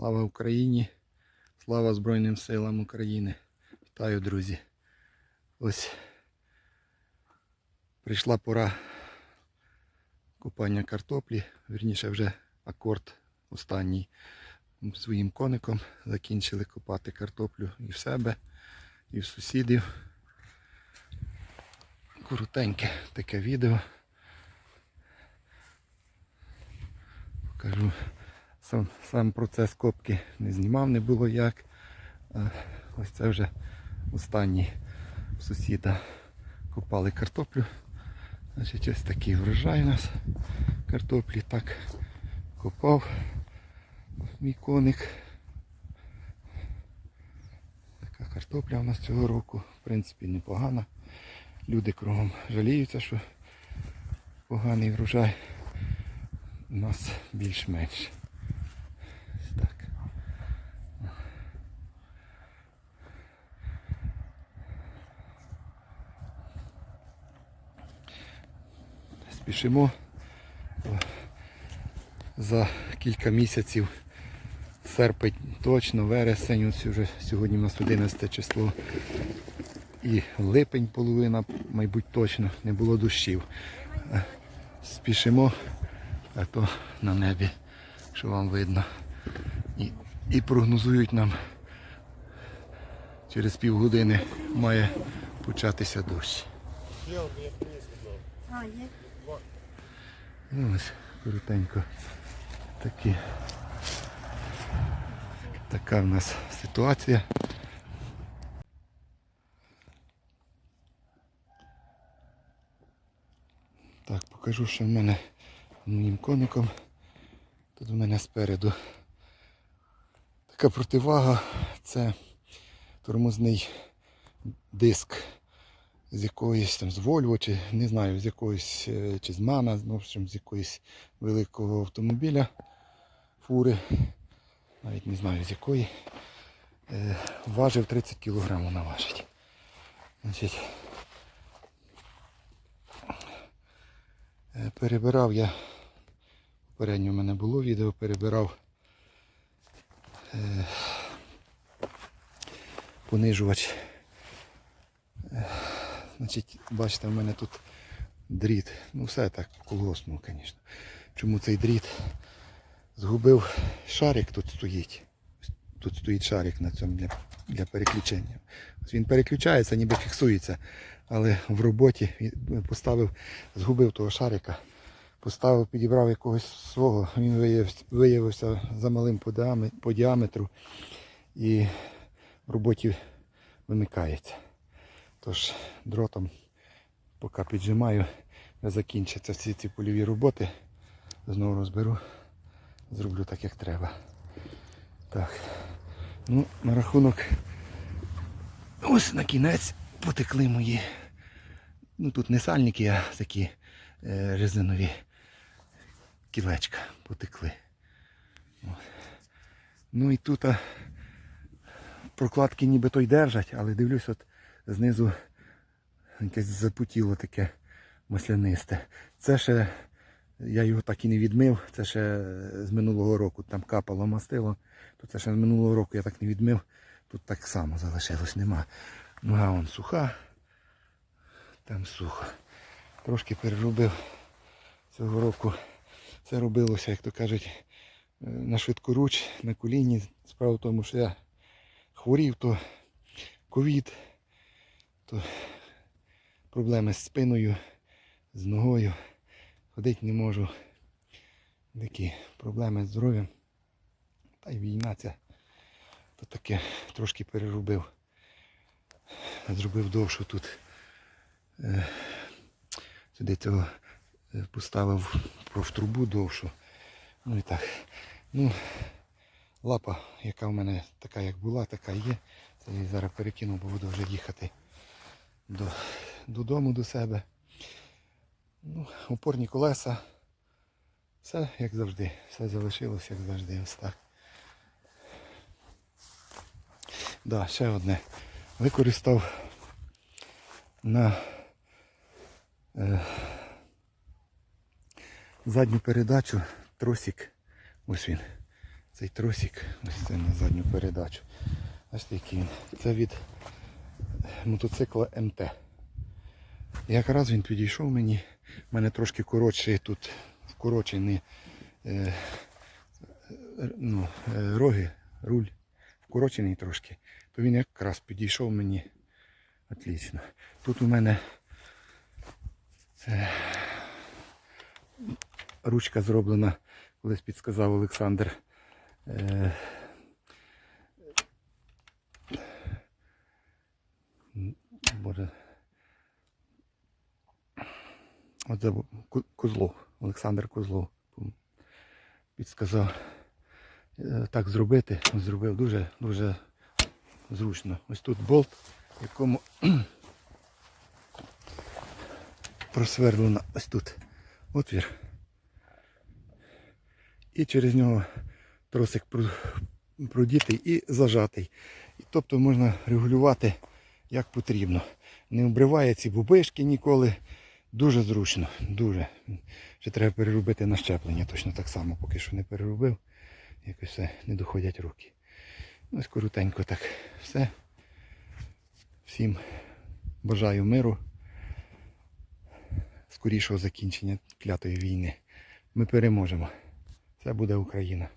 Слава Україні! Слава Збройним силам України! Вітаю, друзі! Ось прийшла пора купання картоплі, вірніше вже акорд останній своїм коником. Закінчили копати картоплю і в себе, і в сусідів. Коротеньке таке відео. Покажу. Сам, сам процес копки не знімав, не було як. Ось це вже останній сусіда копали картоплю. Значить, ось такий врожай у нас картоплі. Так копав мій коник. Така картопля у нас цього року, в принципі, непогана. Люди кругом жаліються, що поганий врожай. У нас більш-менш. Ось Так. Спішимо за кілька місяців. Серпень точно, вересень, ось вже сьогодні у нас 11 число. І липень половина, мабуть, точно, не було дощів. Е, Спішимо, а то на небі, що вам видно. І, і прогнозують нам через півгодини має початися дощ. А, є. Ну ось коротенько такі. Така в нас ситуація. Так, покажу, що в мене моїм коником. Тут у мене спереду така противага. Це тормозний диск з якоїсь там з Volvo, чи не знаю, з якоїсь е, чи з Мана, ну, в общем, з якоїсь великого автомобіля, фури, навіть не знаю з якої. Е, важив 30 кг вона важить. Значить, е, перебирав я, попередньо в мене було відео, перебирав понижувач Значить, бачите, в мене тут дріт. Ну все так, колгоспно, звісно. Чому цей дріт? Згубив шарик тут стоїть. Тут стоїть шарик на цьому для, для переключення. Ось він переключається, ніби фіксується. Але в роботі поставив, згубив того шарика, поставив, підібрав якогось свого, він виявився, замалим по, по діаметру і в роботі вимикається. Тож дротом, поки піджимаю, закінчаться всі ці польові роботи. Знову розберу, зроблю так, як треба. Так. Ну, на рахунок. Ось на кінець потекли мої. Ну тут не сальники, а такі е, резинові кілечка потекли. От. Ну і тут а, прокладки нібито й держать, але дивлюсь, от знизу якесь запутіло таке маслянисте. Це ще, я його так і не відмив, це ще з минулого року там капало мастило, то це ще з минулого року я так не відмив. Тут так само залишилось, нема. Нога вон суха, там сухо. Трошки переробив цього року. Це робилося, як то кажуть, е, на швидкоруч, на коліні. Справа в тому, що я хворів, то ковід то проблеми з спиною, з ногою. Ходити не можу. Такі проблеми з здоров'ям. Та й війна ця то таке трошки переробив. Зробив довшу тут. Е, Сюди цього е, поставив в трубу довшу. Ну і так. Ну, лапа, яка в мене така як була, така є. Це я зараз перекину, бо буду вже їхати до, додому до себе. Ну, Опорні колеса. Все як завжди. Все залишилось як завжди. Ось так. Да, ще одне. Використав на е, задню передачу тросик. Ось він. цей тросик, ось це на задню передачу. Ось такий він. Це від мотоцикла МТ. Якраз він підійшов мені. У мене трошки коротший тут вкорочений е, ну, е, роги, руль вкорочений трошки. То він якраз підійшов мені отлично. Тут у мене е, ручка зроблена, колись підсказав Олександр. Е, Боже. Забув. Козлов, Олександр Козлов підсказав е, так зробити. Зробив дуже дуже зручно. Ось тут болт, якому просверлено ось тут отвір. І через нього тросик продітий і зажатий. Тобто можна регулювати як потрібно. Не обриває ці бубишки ніколи. Дуже зручно, дуже. Ще треба переробити на щеплення. Точно так само, поки що не переробив. Якось все не доходять руки. Ну, ось коротенько так. Все. Всім бажаю миру. Скорішого закінчення клятої війни. Ми переможемо. Це буде Україна.